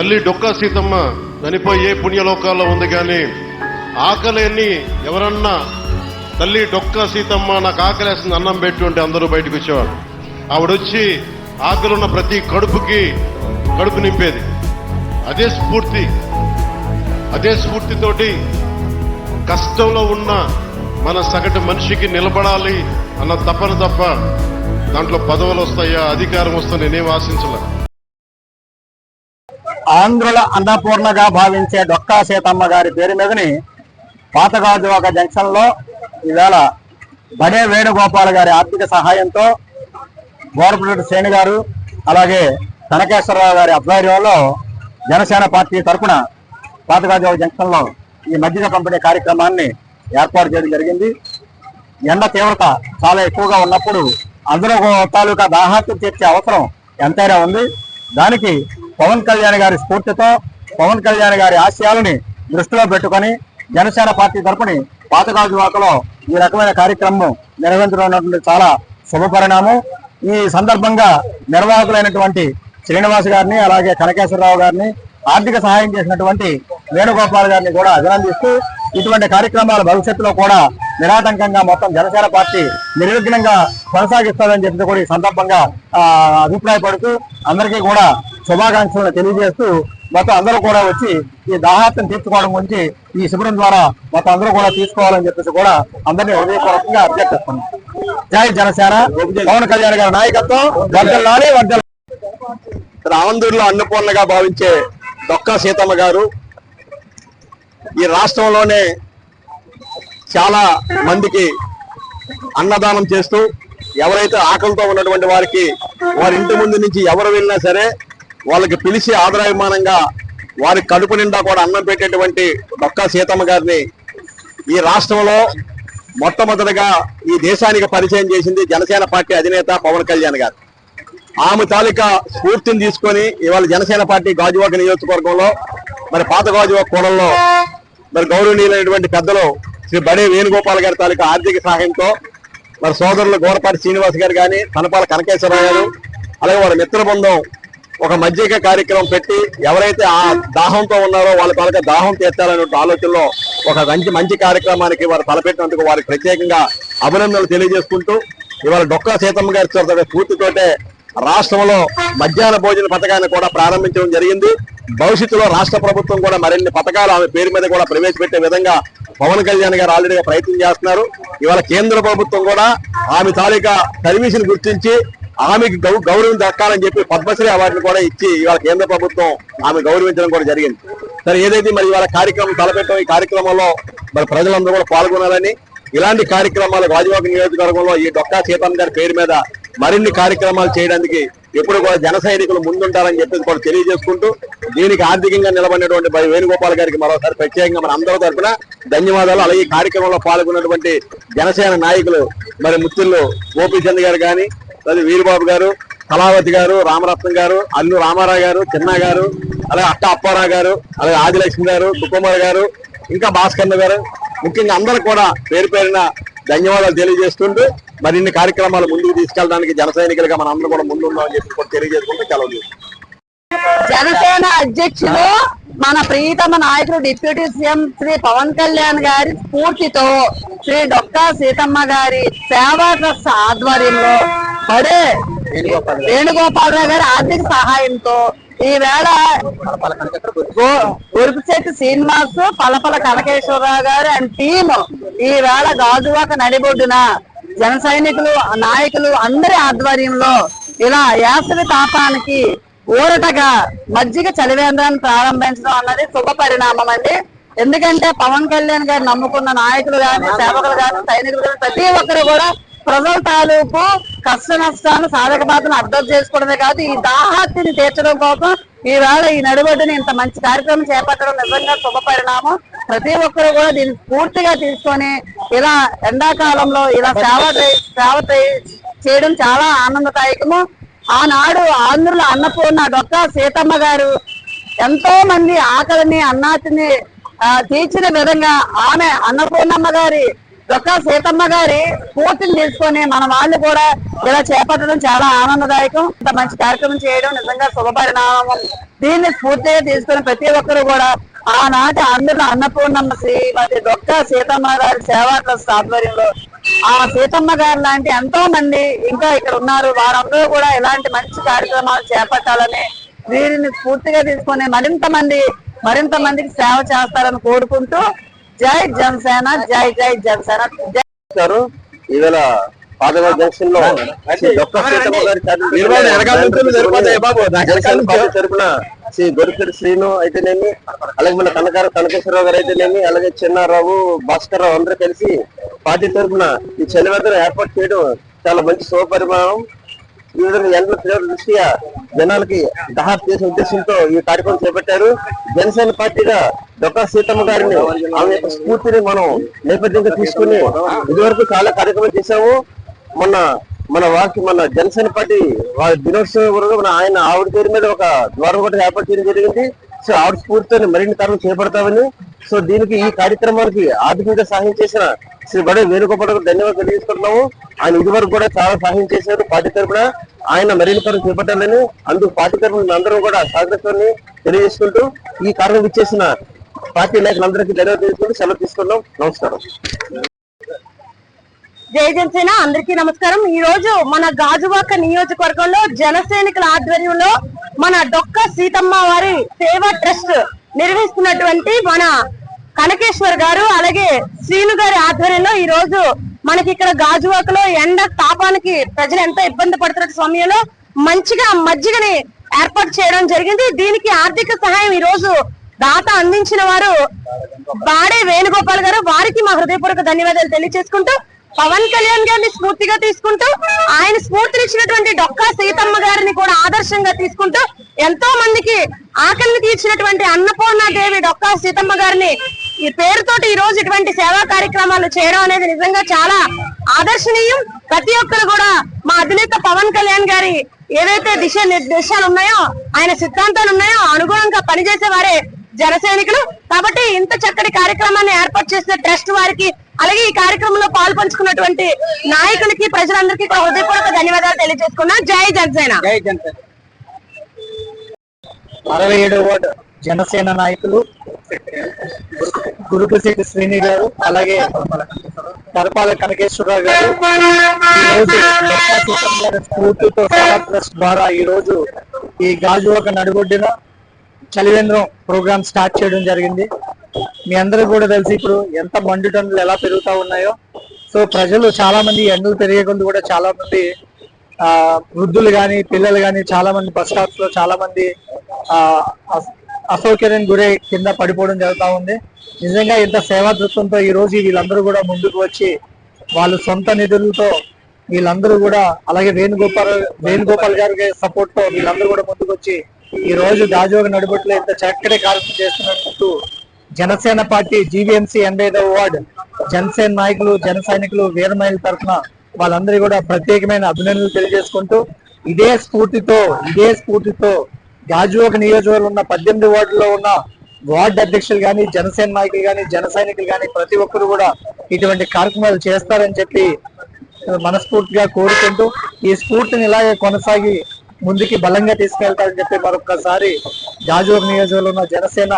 తల్లి డొక్కా సీతమ్మ చనిపోయి ఏ పుణ్యలోకాల్లో ఉంది కానీ ఆకలేని ఎవరన్నా తల్లి డొక్కా సీతమ్మ నాకు ఆకలేస్తుంది అన్నం పెట్టి ఉంటే అందరూ బయటకు వచ్చేవారు ఆవిడొచ్చి ఆకలున్న ప్రతి కడుపుకి కడుపు నింపేది. అదే స్ఫూర్తి. అదే స్ఫూర్తితోటి కష్టంలో ఉన్న మన సగటు మనిషికి నిలబడాలి అన్న తపన తప్ప దాంట్లో పదవులు వస్తాయా అధికారం వస్తా నేనేం ఆశించలే ఆంధ్రుల అన్నపూర్ణగా భావించే డొక్కా సీతమ్మ గారి పేరు మీదని పాతగాజువాక జంక్షన్లో ఈవేళ బడే వేణుగోపాల్ గారి ఆర్థిక సహాయంతో గోరపరెడ్డి శ్రేణి గారు అలాగే కనకేశ్వరరావు గారి ఆధ్వర్యంలో జనసేన పార్టీ తరఫున పాతగాజువాక జంక్షన్లో ఈ మజ్జిగ పంపిణీ కార్యక్రమాన్ని ఏర్పాటు చేయడం జరిగింది. ఎండ తీవ్రత చాలా ఎక్కువగా ఉన్నప్పుడు అందరూ తాలూకా దాహార్తం తీర్చే అవసరం ఎంతైనా ఉంది. దానికి పవన్ కళ్యాణ్ గారి స్ఫూర్తితో పవన్ కళ్యాణ్ గారి ఆశయాలని దృష్టిలో పెట్టుకొని జనసేన పార్టీ తరపుని పాతగాజువాకలో ఈ రకమైన కార్యక్రమం నిర్వహించడం చాలా శుభ పరిణామం. ఈ సందర్భంగా నిర్వాహకులైనటువంటి శ్రీనివాస్ గారిని అలాగే కనకేశ్వరరావు గారిని ఆర్థిక సహాయం చేసినటువంటి వేణుగోపాల్ గారిని కూడా అభినందిస్తూ ఇటువంటి కార్యక్రమాలు భవిష్యత్తులో కూడా నిరాటంకంగా మొత్తం జనసేన పార్టీ నిర్విఘ్నంగా కొనసాగిస్తుందని చెప్పి కూడా ఈ సందర్భంగా అభిప్రాయపడుతూ అందరికీ కూడా శుభాకాంక్షలను తెలియజేస్తూ మొత్తం అందరూ కూడా వచ్చి ఈ దాహార్తం తీర్చుకోవడం గురించి ఈ శిబిరం ద్వారా మొత్తం అందరూ కూడా తీసుకోవాలని చెప్పేసి కూడా అందరినీ హృదయపూర్వకంగా అభ్యర్థిస్తున్నాం. జై జనసేన పవన్ కళ్యాణ్ గారి నాయకత్వం వర్దల్లాలి వర్దల్ రావందూరులో అన్నపూర్ణగా భావించే డొక్కా సీతమ్మ గారు ఈ రాష్ట్రంలోనే చాలా మందికి అన్నదానం చేస్తూ ఎవరైతే ఆకలితో ఉన్నటువంటి వారికి వారి ఇంటి ముందు నుంచి ఎవరు వెళ్ళినా సరే వాళ్ళకి పిలిచి ఆదరాభిమానంగా వారి కడుపు నిండా కూడా అన్నం పెట్టేటువంటి డొక్కా సీతమ్మ గారిని ఈ రాష్ట్రంలో మొట్టమొదటిగా ఈ దేశానికి పరిచయం చేసింది జనసేన పార్టీ అధినేత పవన్ కళ్యాణ్ గారు. ఆమె తాలూకా స్ఫూర్తిని తీసుకొని ఇవాళ జనసేన పార్టీ గాజువాక నియోజకవర్గంలో మరి పాత గాజువాక కూడల్లో మరి గౌరవనీయులైనటువంటి పెద్దలు శ్రీ బడే వేణుగోపాల్ గారి తాలూకా ఆర్థిక సహాయంతో మరి సోదరులు గోరపాటి శ్రీనివాస్ గారు కానీ తనపాల కనకేశ్వరరావు గారు అలాగే వారి మిత్ర బృందం ఒక మజ్జిగ కార్యక్రమం పెట్టి ఎవరైతే ఆ దాహంతో ఉన్నారో వాళ్ళ తాలూకా దాహం తీర్చాలనే ఆలోచనలో ఒక మంచి మంచి కార్యక్రమానికి వారు తలపెట్టినందుకు వారికి ప్రత్యేకంగా అభినందనలు తెలియజేసుకుంటూ ఇవాళ డొక్కా సీతమ్మ గారి పూర్తితోటే రాష్ట్రంలో మధ్యాహ్న భోజన పథకాన్ని కూడా ప్రారంభించడం జరిగింది. భవిష్యత్తులో రాష్ట్ర ప్రభుత్వం కూడా మరిన్ని పథకాలు ఆమె పేరు మీద కూడా ప్రవేశపెట్టే విధంగా పవన్ కళ్యాణ్ గారు ఆల్రెడీగా ప్రయత్నం చేస్తున్నారు. ఇవాళ కేంద్ర ప్రభుత్వం కూడా ఆమె తాలూకా సర్వీస్ గుర్తించి ఆమెకి గౌ- గౌరవం దక్కాలని చెప్పి పద్మశ్రీ అవార్డును కూడా ఇచ్చి ఇవాళ కేంద్ర ప్రభుత్వం ఆమె గౌరవించడం కూడా జరిగింది. సరే ఏదైతే మరి ఇవాళ కార్యక్రమం తలపెట్టడం ఈ కార్యక్రమంలో మరి ప్రజలందరూ కూడా పాల్గొనాలని ఇలాంటి కార్యక్రమాలు గాజువాక నియోజకవర్గంలో ఈ డొక్కా సీతమ్మ గారి పేరు మీద మరిన్ని కార్యక్రమాలు చేయడానికి ఎప్పుడు కూడా జన సైనికులు ముందుంటారని చెప్పేసి కూడా తెలియజేసుకుంటూ దీనికి ఆర్థికంగా నిలబడినటువంటి భయ వేణుగోపాల్ గారికి మరోసారి ప్రత్యేకంగా మన అందరూ తరపున ధన్యవాదాలు. అలాగే ఈ కార్యక్రమంలో పాల్గొన్నటువంటి జనసేన నాయకులు మరి ముత్తుల్లో గోపీచంద్ గారు కానీ అలాగే వీరబాబు గారు కళావతి గారు రామరత్నం గారు అల్లు రామారావు గారు చిన్న గారు అలాగే అట్ట అప్పారావు గారు అలాగే ఆదిలక్ష్మి గారు సుకుమార్ గారు ఇంకా భాస్కర్ గారు ముఖ్యంగా అందరూ కూడా పేరు పేరిన ధన్యవాదాలు తెలియజేస్తుంటూ మరిన్ని కార్యక్రమాలు ముందుకు తీసుకెళ్ళడానికి జన సైనికులుగా మనందరూ కూడా ముందు ఉన్నామని చెప్పి కూడా తెలియజేసుకుంటూ సెలవు జనసేన అధ్యక్షులు మన ప్రియతమ నాయకుడు డిప్యూటీ సీఎం శ్రీ పవన్ కళ్యాణ్ గారి స్ఫూర్తితో శ్రీ డొక్కా సీతమ్మ గారి సేవా ట్రస్ట్ ఆధ్వర్యంలో పడే వేణుగోపాలరావు గారి ఆర్థిక సహాయంతో ఈ వేళ ఉరుపుశెట్టి శ్రీనివాస్ పలపల కనకేశ్వరరావు గారు అండ్ టీమ్ ఈ వేళ గాజువాక నడిబొడ్డున జన సైనికులు నాయకులు అందరి ఆధ్వర్యంలో ఇలా యాసవి తాపానికి ఊరటగా మజ్జిగ చలివేంద్రాన్ని ప్రారంభించడం అన్నది శుభ పరిణామం అండి. ఎందుకంటే పవన్ కళ్యాణ్ గారు నమ్ముకున్న నాయకులు గాని సేవకులు గాని సైనికులు గాని ప్రతి ఒక్కరు కూడా ప్రజల తాలూకు కష్ట నష్టాలు సాధక బాధను అర్థం చేసుకోవడమే కాదు ఈ దాహార్తిని తీర్చడం కోసం ఈవేళ ఈ నడుబడిని ఇంత మంచి కార్యక్రమం చేపట్టడం నిజంగా శుభ పరిణామం. ప్రతి ఒక్కరు కూడా దీన్ని పూర్తిగా తీసుకొని ఇలా ఎండాకాలంలో ఇలా సేవ సేవ చేయడం చాలా ఆనందదాయకము. ఆనాడు ఆంధ్రుల అన్నపూర్ణ డొక్కా సీతమ్మ గారు ఎంతో మంది ఆకలిని అన్నాతిని తీర్చిన విధంగా ఆమె అన్నపూర్ణమ్మ గారి డొక్కా సీతమ్మ గారి పూర్తిని తీసుకొని మన వాళ్ళు కూడా ఇలా చేపట్టడం చాలా ఆనందదాయకం. ఇంత మంచి కార్యక్రమం చేయడం నిజంగా శుభపరిణామం. దీన్ని స్ఫూర్తిగా తీసుకుని ప్రతి ఒక్కరు కూడా ఆనాటి అందరూ అన్నపూర్ణమ్మ శ్రీమతి డొక్కా సీతమ్మ గారి సేవా ట్రస్ట్ ఆధ్వర్యంలో ఆ సీతమ్మ గారు లాంటి ఎంతో మంది ఇంకా ఇక్కడ ఉన్నారు వారందరూ కూడా ఇలాంటి మంచి కార్యక్రమాలు చేపట్టాలని వీరిని స్ఫూర్తిగా తీసుకొని మరింత మంది మరింత మందికి సేవ చేస్తారని కోరుకుంటూ జై జనసేన జై జై జనసేన జై గారు ఈవేళ పాదవ జంక్షన్లో. తరపున శ్రీ గొరికడి శ్రీను అయితేనేమి అలాగే మన కనకార కనకేశ్వరరావు గారు అయితేనేమి అలాగే చిన్నారావు భాస్కర్ రావు అందరూ కలిసి పార్టీ తరపున ఈ చలివేదన ఏర్పాటు చేయడం చాలా మంచి శుభపరిమాణం ఈ విధంగా ఎండల తీవ్ర దృష్ట్యా జనాలకి దహార్ చేసే ఉద్దేశంతో ఈ కార్యక్రమం చేపట్టారు. జనసేన పార్టీగా డొక్కా సీతమ్మ గారిని ఆమె యొక్క స్ఫూర్తిని మనం నేపథ్యంగా తీసుకుని ఇదివరకు చాలా కార్యక్రమం చేశాము. మొన్న మన వాకి మన జనసేన పార్టీ వారి దినోత్సవం మన ఆయన ఆవిడ పేరు మీద ఒక ద్వారం కూడా ఏర్పాటు చేయడం జరిగింది. సో ఆవిడ స్ఫూర్తితో మరిన్ని తరం చేపడతామని. సో దీనికి ఈ కార్యక్రమానికి ఆర్థికంగా సహాయం చేసిన శ్రీ బడే వేణుగోపాల్ గారు ధన్యవాదాలు తెలియజేసుకుంటున్నాము. ఆయన ఇదివరకు కూడా చాలా సహాయం చేశారు. పార్టీ తరపున ఆయన మరిన్ని తరం చేపట్టాలని అందుకు పార్టీ తరపున అందరం కూడా సహకరిస్తామని తెలియజేసుకుంటూ ఈ కార్యక్రమం ఇచ్చేసిన పార్టీ నాయకులందరికీ ధన్యవాదాలు తెలుసుకుంటూ సెలవు తీసుకున్నాం నమస్కారం. జై జనసేన అందరికీ నమస్కారం. ఈ రోజు మన గాజువాక నియోజకవర్గంలో జనసైనికుల ఆధ్వర్యంలో మన డొక్క సీతమ్మ వారి సేవా ట్రస్ట్ నిర్వహిస్తున్నటువంటి మన కనకేశ్వర్ గారు అలాగే శ్రీను గారి ఆధ్వర్యంలో ఈ రోజు మనకి ఇక్కడ గాజువాకలో ఎండ తాపానికి ప్రజలు ఎంతో ఇబ్బంది పడుతున్న సమయంలో మంచిగా మజ్జిగని ఏర్పాటు చేయడం జరిగింది. దీనికి ఆర్థిక సహాయం ఈ రోజు దాత అందించిన వారు బాడే వేణుగోపాల్ గారు. వారికి మా హృదయపూర్వక ధన్యవాదాలు తెలియజేసుకుంటూ పవన్ కళ్యాణ్ గారిని స్ఫూర్తిగా తీసుకుంటూ ఆయన స్ఫూర్తినిచ్చినటువంటి డొక్కా సీతమ్మ గారిని కూడా ఆదర్శంగా తీసుకుంటూ ఎంతో మందికి ఆకలిని తీర్చినటువంటి అన్నపూర్ణాదేవి డొక్కా సీతమ్మ గారిని ఈ పేరుతోటి ఈ రోజు ఇటువంటి సేవా కార్యక్రమాలు చేయడం అనేది నిజంగా చాలా ఆదర్శనీయం. ప్రతి ఒక్కరు కూడా మా అధినేత పవన్ కళ్యాణ్ గారి ఏవైతే దిశ నిర్దేశాలు ఉన్నాయో ఆయన సిద్ధాంతాలు ఉన్నాయో అనుగుణంగా పనిచేసే వారే జన సైనికులు. కాబట్టి ఇంత చక్కటి కార్యక్రమాన్ని ఏర్పాటు చేసిన ట్రస్ట్ వారికి అలాగే ఈ కార్యక్రమంలో పాల్పంచుకున్నటువంటి నాయకులకి ప్రజలందరికీ కూడా హృదయపూర్వక ధన్యవాదాలు తెలియజేసుకున్నా. జై జనసేన. జై జనసేన. అరవై ఏడవ వార్డు జనసేన నాయకులు గురుకుశెట్టి శ్రీని గారు అలాగే తరపాల కనకేశ్వరరావు గారు. ఈ రోజు స్ఫూర్తితో ద్వారా ఈ రోజు ఈ గాజువాక నడుగొడ్డిన చలివేంద్రం ప్రోగ్రామ్ స్టార్ట్ చేయడం జరిగింది. మీ అందరూ కూడా తెలిసి ఇప్పుడు ఎంత మండుటన్నులు ఎలా పెరుగుతా ఉన్నాయో. సో ప్రజలు చాలా మంది ఎండలు పెరిగే కొద్ది కూడా చాలా మంది ఆ వృద్ధులు కానీ పిల్లలు కానీ చాలా మంది బస్ స్టాప్స్లో చాలా మంది ఆ అస- అసౌకర్యం గురై కింద పడిపోవడం జరుగుతా ఉంది. నిజంగా ఇంత సేవా దృత్వంతో ఈ రోజు వీళ్ళందరూ కూడా ముందుకు వచ్చి వాళ్ళు సొంత నిధులతో వీళ్ళందరూ కూడా అలాగే వేణుగోపాల్ వేణుగోపాల్ గారి సపోర్ట్తో వీళ్ళందరూ కూడా ముందుకు వచ్చి ఈ రోజు దాజోగ నడుబట్లో ఇంత చక్కటి కార్యక్రమం చేస్తున్నట్టు జనసేన పార్టీ జీవీఎంసీ ఎనభై ఐదవ వార్డు జనసేన నాయకులు జన సైనికులు వీరమహిళ తరఫున వాళ్ళందరూ కూడా ప్రత్యేకమైన అభినందనలు తెలియజేసుకుంటూ ఇదే స్ఫూర్తితో ఇదే స్ఫూర్తితో గాజువాక నియోజకవర్గంలో ఉన్న పద్దెనిమిది వార్డులో ఉన్న వార్డు అధ్యక్షులు కానీ జనసేన నాయకులు కానీ జన సైనికులు కానీ ప్రతి ఒక్కరు కూడా ఇటువంటి కార్యక్రమాలు చేస్తారని చెప్పి మనస్ఫూర్తిగా కోరుకుంటూ ఈ స్ఫూర్తిని ఇలాగే కొనసాగి ముందుకి బలంగా తీసుకెళ్తారని చెప్పి మరొకసారి గాజువాక నియోజకవర్గంలో ఉన్న జనసేన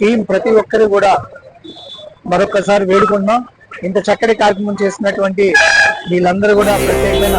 టీం ప్రతి ఒక్కరు కూడా మరొకసారి వేడుకుంటున్నాం. ఇంత చక్కటి కార్యక్రమం చేసినటువంటి వీళ్ళందరూ కూడా ప్రత్యేకమైన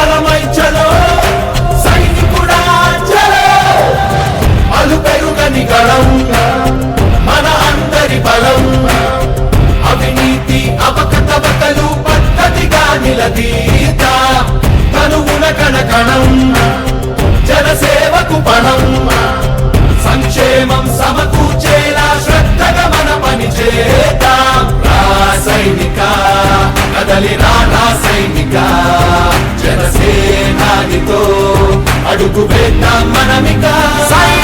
బలమై చలో సైనికుడా చలో అలు పెరుగని గళం మన అందరి బలం అవినీతి అపకతవకలు పద్ధతిగా నిలదీత కనువున కణకణం జనసేవకు పణం సంక్షేమం సమకూర్చ అడుగు వేద్దాం మనమిక. సాయి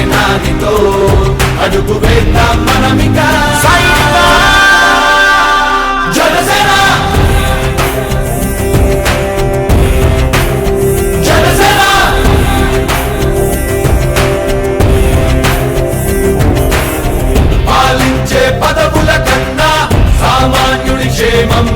తండ్రి నాదితో అడుగు వేద్దాం మనమిక. జనసేన! జనసేన! పాలించే క్షేమం